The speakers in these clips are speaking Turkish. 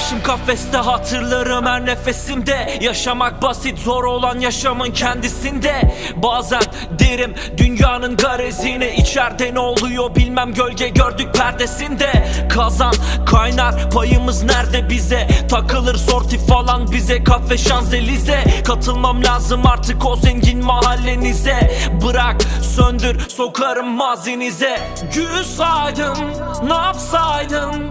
Geçmişim kafeste hatırlarım her nefesimde. Yaşamak basit zor olan yaşamın kendisinde. Bazen derim dünyanın garezine içeride ne oluyor bilmem gölge gördük perdesinde. Kazan kaynar payımız nerede bize? Takılır sorti falan bize kafe şanzelize. Katılmam lazım artık o zengin mahallenize. Bırak söndür sokarım mazinize. Gül saydım ne yapsaydım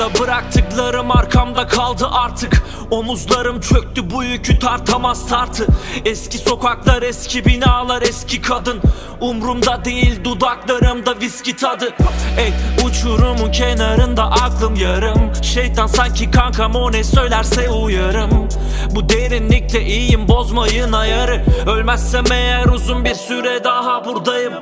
Arkada bıraktıklarım arkamda kaldı artık. Omuzlarım çöktü bu yükü tartamaz tartı. Eski sokaklar eski binalar eski kadın. Umrumda değil dudaklarımda viski tadı. Ey uçurumun kenarında aklım yarım. Şeytan sanki kankam o ne söylerse uyarım. Bu derinlikte iyiyim bozmayın ayarı. Ölmezsem eğer uzun bir süre daha buradayım